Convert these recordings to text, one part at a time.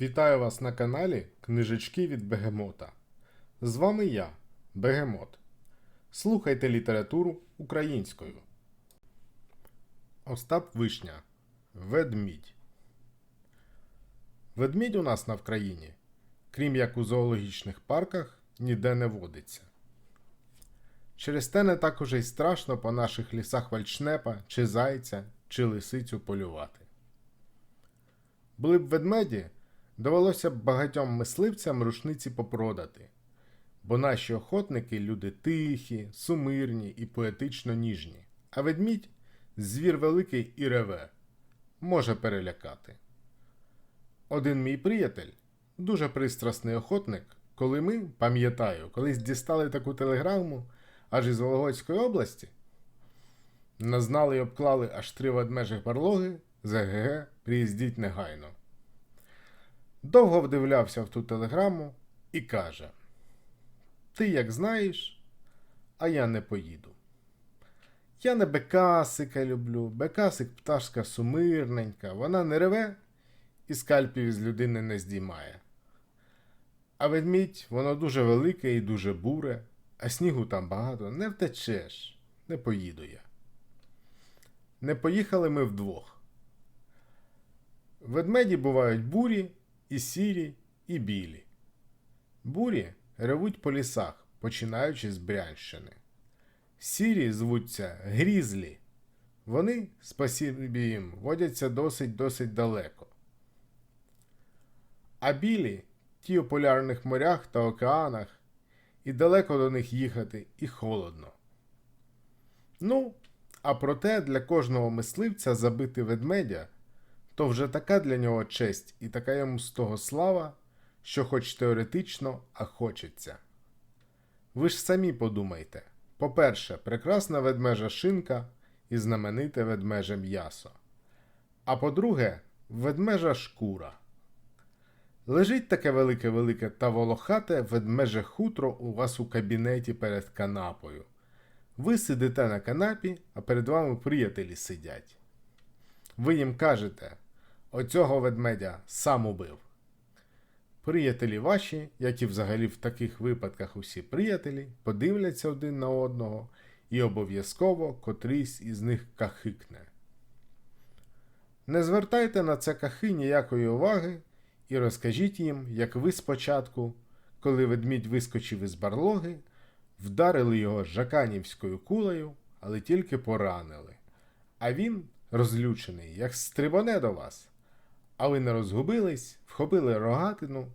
Вітаю вас на каналі Книжечки від Бегемота. З вами я, Бегемот. Слухайте літературу українською. Остап Вишня. Ведмідь. Ведмідь у нас на Вкраїні, крім як у зоологічних парках, ніде не водиться. Через те не так уже й страшно по наших лісах вальчнепа, чи зайця, чи лисицю полювати. Були б ведмеді, довелося багатьом мисливцям рушниці попродати, бо наші охотники люди тихі, сумирні і поетично ніжні, а ведмідь звір великий і реве, може перелякати. Один мій приятель, дуже пристрасний охотник, коли ми, пам'ятаю, колись дістали таку телеграму аж із Вологодської області, назнали й обклали аж три ведмежих барлоги, з ЕГГ приїздіть негайно. Довго вдивлявся в ту телеграму і каже: Ти як знаєш, а я не поїду. Я не бекасика люблю, бекасик пташка сумирненька, вона не реве і скальпів з людини не здіймає. А ведмідь, воно дуже велике і дуже буре, а снігу там багато, не втечеш, не поїду я. Не поїхали ми вдвох. Ведмеді бувають бурі, і сірі, і білі. Бурі ревуть по лісах, починаючи з Брянщини. Сірі звуться грізлі. Вони, спасибі їм, водяться досить досить далеко. А білі ті у полярних морях та океанах, і далеко до них їхати, і холодно. Ну, а проте для кожного мисливця забити ведмедя то вже така для нього честь і така йому з того слава, що хоч теоретично, а хочеться. Ви ж самі подумайте: по-перше, прекрасна ведмежа шинка і знамените ведмеже м'ясо. А по-друге, ведмежа шкура. Лежить таке велике велике та волохате ведмеже хутро у вас у кабінеті перед канапою. Ви сидите на канапі, а перед вами приятелі сидять. Ви їм кажете, оцього ведмедя сам убив. Приятелі ваші, як і взагалі в таких випадках усі приятелі, подивляться один на одного і обов'язково котрийсь із них кахикне. Не звертайте на це кахи ніякої уваги і розкажіть їм, як ви спочатку, коли ведмідь вискочив із барлоги, вдарили його жаканівською кулею, але тільки поранили. А він, розлючений, як стрибоне до вас. А ви не розгубились, вхопили рогатину,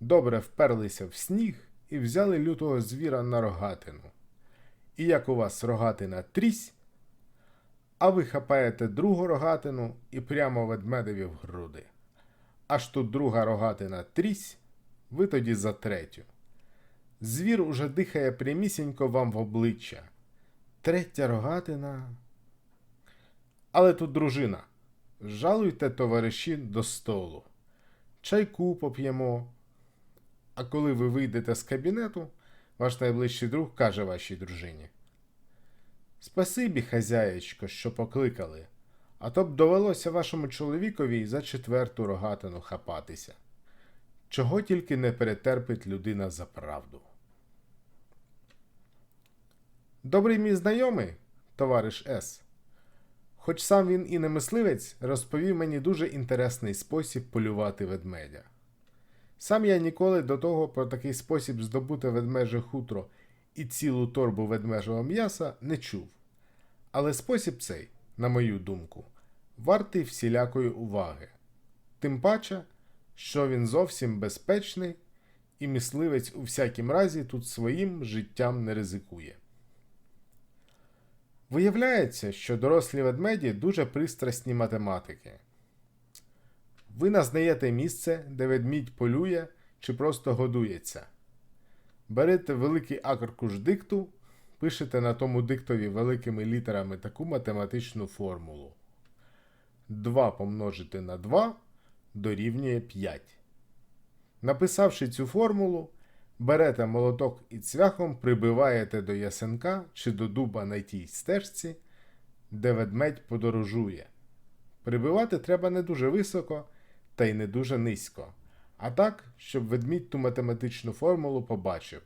добре вперлися в сніг і взяли лютого звіра на рогатину. І як у вас рогатина трісь, а ви хапаєте другу рогатину і прямо ведмедеві в груди. Аж тут друга рогатина трісь, ви тоді за третю. Звір уже дихає прямісінько вам в обличчя. Третя рогатина. Але тут дружина. Жалуйте, товариші, до столу. Чайку поп'ємо. А коли ви вийдете з кабінету, ваш найближчий друг каже вашій дружині. Спасибі, хазяєчко, що покликали, а то б довелося вашому чоловікові за четверту рогатину хапатися. Чого тільки не перетерпить людина за правду. Добрий мій знайомий, товариш С. Хоч сам він і не мисливець, розповів мені дуже інтересний спосіб полювати ведмедя. Сам я ніколи до того про такий спосіб здобути ведмеже хутро і цілу торбу ведмежого м'яса не чув. Але спосіб цей, на мою думку, вартий всілякої уваги. Тим паче, що він зовсім безпечний, і мисливець у всякім разі тут своїм життям не ризикує. Виявляється, що дорослі ведмеді дуже пристрасні математики. Ви назнаєте місце, де ведмідь полює чи просто годується. Берете великий акркуш дикту, пишете на тому диктові великими літерами таку математичну формулу. 2 помножити на 2 дорівнює 5. Написавши цю формулу, берете молоток і цвяхом прибиваєте до ясенка чи до дуба на тій стежці, де ведмедь подорожує. Прибивати треба не дуже високо та й не дуже низько, а так, щоб ведмідь ту математичну формулу побачив.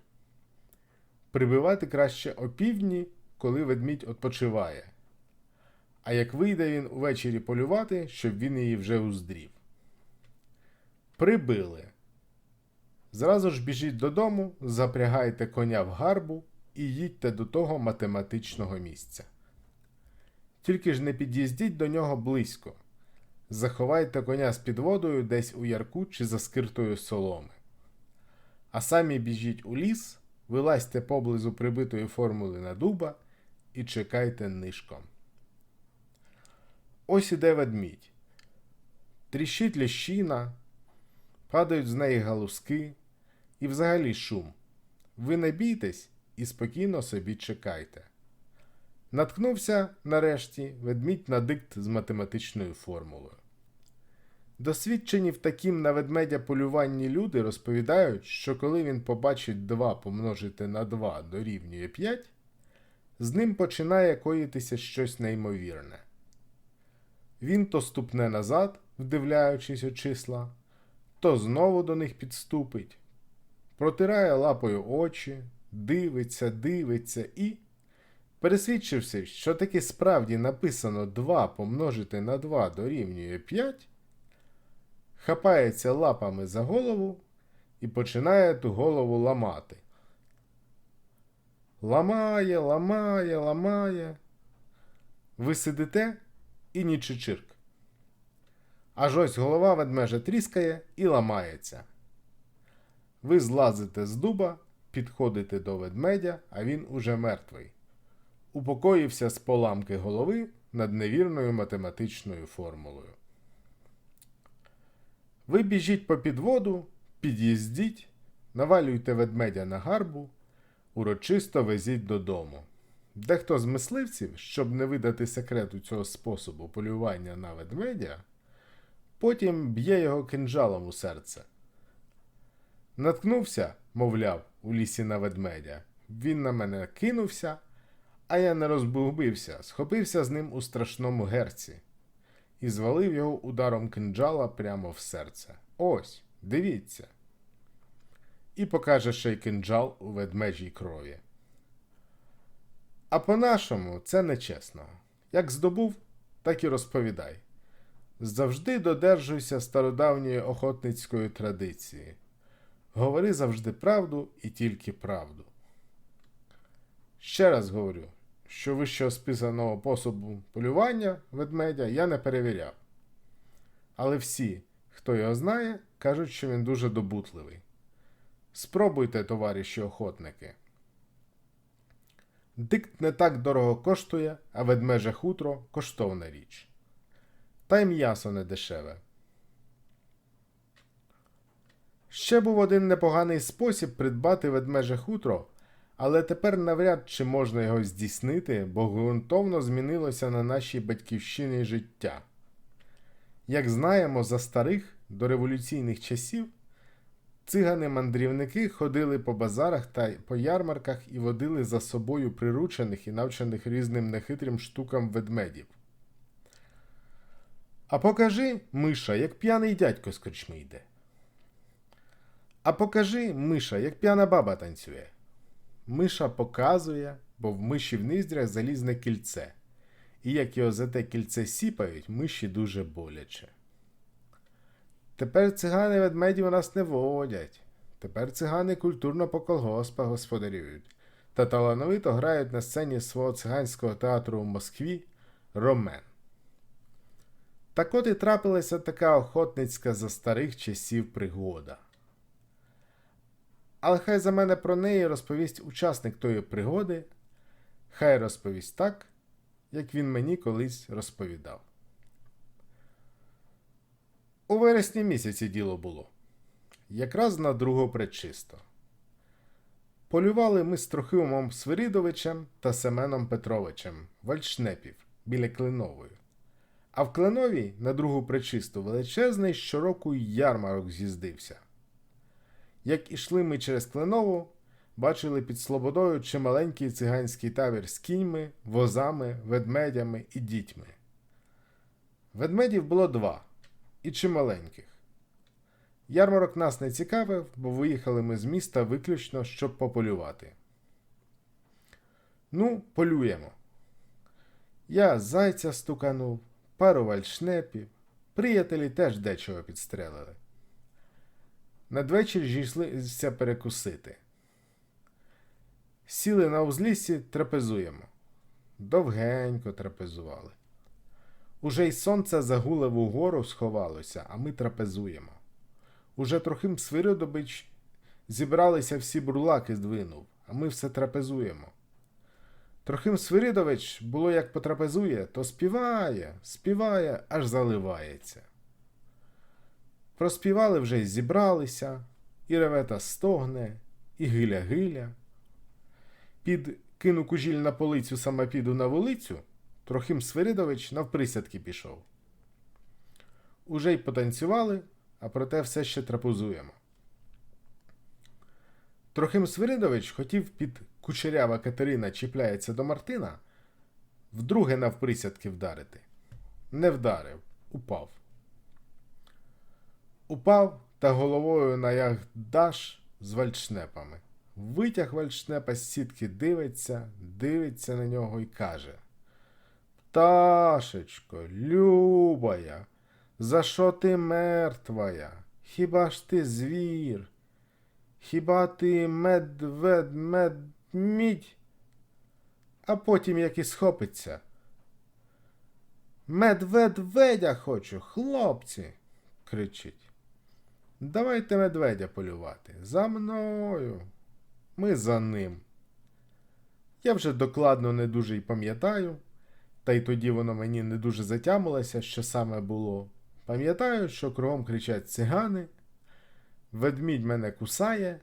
Прибивати краще опівдні, коли ведмідь відпочиває. А як вийде він увечері полювати, щоб він її вже уздрів. Прибили. Зразу ж біжіть додому, запрягайте коня в гарбу і їдьте до того математичного місця. Тільки ж не під'їздіть до нього близько. Заховайте коня з під водою десь у ярку чи за скиртою соломи. А самі біжіть у ліс, вилазьте поблизу прибитої формули на дуба і чекайте нишком. Ось іде ведмідь. Тріщить ліщина, падають з неї галузки і взагалі шум. Ви не бійтесь і спокійно собі чекайте. Наткнувся, нарешті, ведмідь на дикт з математичною формулою. Досвідчені в такім на ведмедя полюванні люди розповідають, що коли він побачить 2 помножити на 2 дорівнює 5, з ним починає коїтися щось неймовірне. Він то ступне назад, вдивляючись у числа, то знову до них підступить, протирає лапою очі, дивиться, дивиться і, пересвідчившись, що таки справді написано 2 помножити на 2 дорівнює 5, хапається лапами за голову і починає ту голову ламати. Ламає, ламає, ламає. Ви сидите і ні чичирк. Аж ось голова ведмежа тріскає і ламається. Ви злазите з дуба, підходите до ведмедя, а він уже мертвий. Упокоївся з поламки голови над невірною математичною формулою. Ви біжіть по підводу, під'їздіть, навалюйте ведмедя на гарбу, урочисто везіть додому. Дехто з мисливців, щоб не видати секрету цього способу полювання на ведмедя, потім б'є його кинджалом у серце. Наткнувся, мовляв, у лісі на ведмедя. Він на мене кинувся, а я не розбугбився, схопився з ним у страшному герці і звалив його ударом кинджала прямо в серце. Ось, дивіться. І покаже ще й кинджал у ведмежій крові. А по-нашому це нечесно. Як здобув, так і розповідай. Завжди додержуйся стародавньої охотницької традиції. Говори завжди правду і тільки правду. Ще раз говорю, що вище списаного пособу полювання ведмедя я не перевіряв. Але всі, хто його знає, кажуть, що він дуже добутливий. Спробуйте, товариші охотники. Дикт не так дорого коштує, а ведмеже хутро коштовна річ. Та й м'ясо не дешеве. Ще був один непоганий спосіб придбати ведмеже хутро, але тепер навряд чи можна його здійснити, бо ґрунтовно змінилося на нашій батьківщині життя. Як знаємо, за старих дореволюційних часів цигани-мандрівники ходили по базарах та по ярмарках і водили за собою приручених і навчених різним нехитрим штукам ведмедів. А покажи, миша, як п'яний дядько з корчми йде. А покажи, миша, як п'яна баба танцює. Миша показує, бо в миші в низдрях залізне кільце. І як його за те кільце сіпають, миші дуже боляче. Тепер цигани ведмедів у нас не водять. Тепер цигани культурно по колгоспах господарюють та талановито грають на сцені свого циганського театру в Москві Ромен. Так от і трапилася така охотницька за старих часів пригода. Але хай за мене про неї розповість учасник тої пригоди, хай розповість так, як він мені колись розповідав. У вересні місяці діло було, якраз на другу пречисто. Полювали ми з Трохимом Свиридовичем та Семеном Петровичем Вальшнепів біля Клинової. А в Клиновій на другу пречисту величезний щороку ярмарок з'їздився. Як ішли ми через Кленову, бачили під Слободою чималенький циганський табір з кіньми, возами, ведмедями і дітьми. Ведмедів було два і чималеньких. Ярмарок нас не цікавив, бо виїхали ми з міста виключно, щоб пополювати. Ну, полюємо. Я зайця стуканув, пару вальшнепів, приятелі теж дечого підстрелили. Надвечір зійшлися перекусити. Сіли на узліссі, трапезуємо. Довгенько трапезували. Уже й сонце за гулеву гору сховалося, а ми трапезуємо. Уже трохим Свиридович зібралися всі бурлаки здвинув, а ми все трапезуємо. Трохим Свиридович було як потрапезує, то співає, співає, аж заливається. Проспівали вже й зібралися, і ревета стогне, і гиля-гиля. Під кину кужіль на полицю саме піду на вулицю, Трохим Свиридович навприсядки пішов. Уже й потанцювали, а проте все ще трапезуємо. Трохим Свиридович хотів під кучерява Катерина чіпляється до Мартина вдруге навприсядки вдарити. Не вдарив, упав. Упав та головою на ягдаш з вальшнепами. Витяг вальшнепа з сітки дивиться, дивиться на нього і каже: Пташечко, любая, за що ти мертвая? Хіба ж ти звір? Хіба ти медвед медмідь? А потім як і схопиться. Медведведя хочу, хлопці, кричить. Давайте медведя полювати. За мною. Ми за ним. Я вже докладно не дуже й пам'ятаю, та й тоді воно мені не дуже затямилося, що саме було. Пам'ятаю, що кругом кричать цигани, ведмідь мене кусає,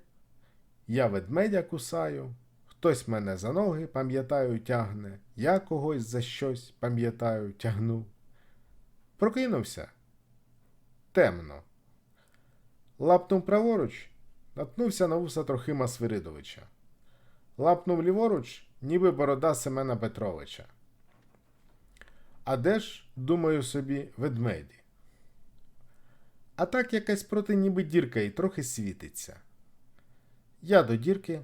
я ведмедя кусаю, хтось мене за ноги, пам'ятаю, тягне, я когось за щось, пам'ятаю, тягну. Прокинувся. Темно. Лапнув праворуч, наткнувся на вуса Трохима Свиридовича. Лапнув ліворуч, ніби борода Семена Петровича. А де ж, думаю собі, ведмеді? А так якась проти ніби дірка і трохи світиться. Я до дірки,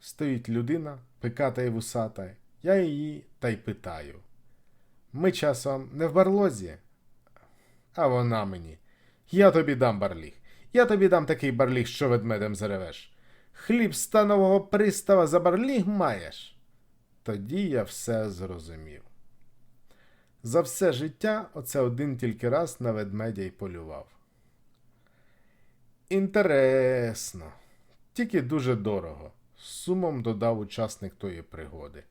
стоїть людина, пиката і вусата, я її та й питаю. Ми часом не в барлозі, а вона мені. Я тобі дам барліг. Я тобі дам такий барліг, що ведмедем заревеш. Хліб станового пристава за барліг маєш. Тоді я все зрозумів. За все життя оце один тільки раз на ведмедя й полював. Інтересно, тільки дуже дорого, з сумом додав учасник тої пригоди.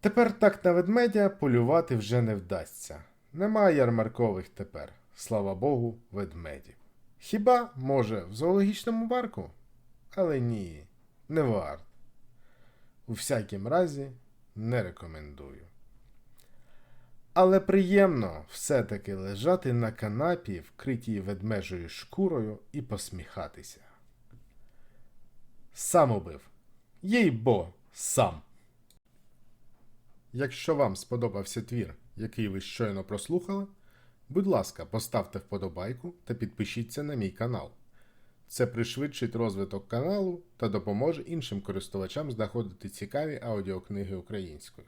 Тепер так на ведмедя полювати вже не вдасться. Нема ярмаркових тепер, слава Богу, ведмедів. Хіба, може, в зоологічному парку? Але ні, не варт. У всякім разі, не рекомендую. Але приємно все-таки лежати на канапі, вкритій ведмежою шкурою, і посміхатися. Сам убив. Їй бо, сам. Якщо вам сподобався твір, який ви щойно прослухали, будь ласка, поставте вподобайку та підпишіться на мій канал. Це пришвидшить розвиток каналу та допоможе іншим користувачам знаходити цікаві аудіокниги українською.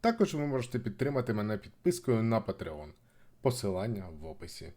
Також ви можете підтримати мене підпискою на Patreon. Посилання в описі.